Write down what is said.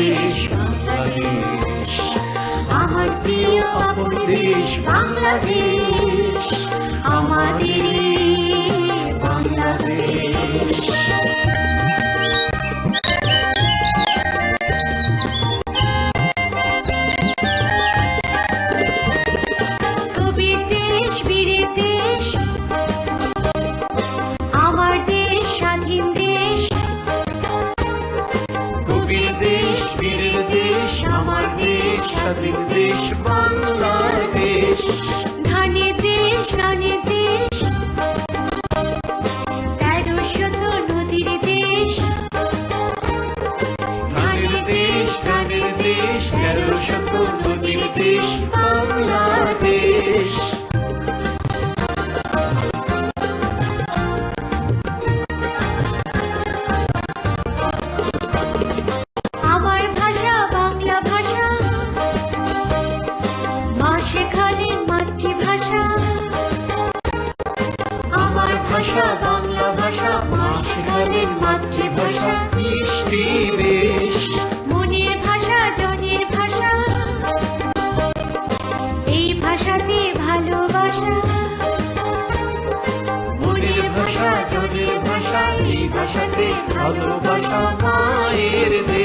স্বদেশ বাংলাদেশ। আমার প্রিয় অপর দেশ বাংলাদেশ। স্বাধীন দেশ বাংলাদেশ। ধানে দেশ গানের দেশ। তেরো শত নদীর দেশ। ধানের দেশ গানের দেশ তেরো শত নদীর দেশ। শেখালেন মাতৃভাষা মিষ্টি বেশ। মনের ভাষা জনের ভাষা। এই ভাষাতে ভালোবাসা। মনের ভাষা জনের ভাষা এই ভাষাতে ভালোবাসা। মায়ের দেশ।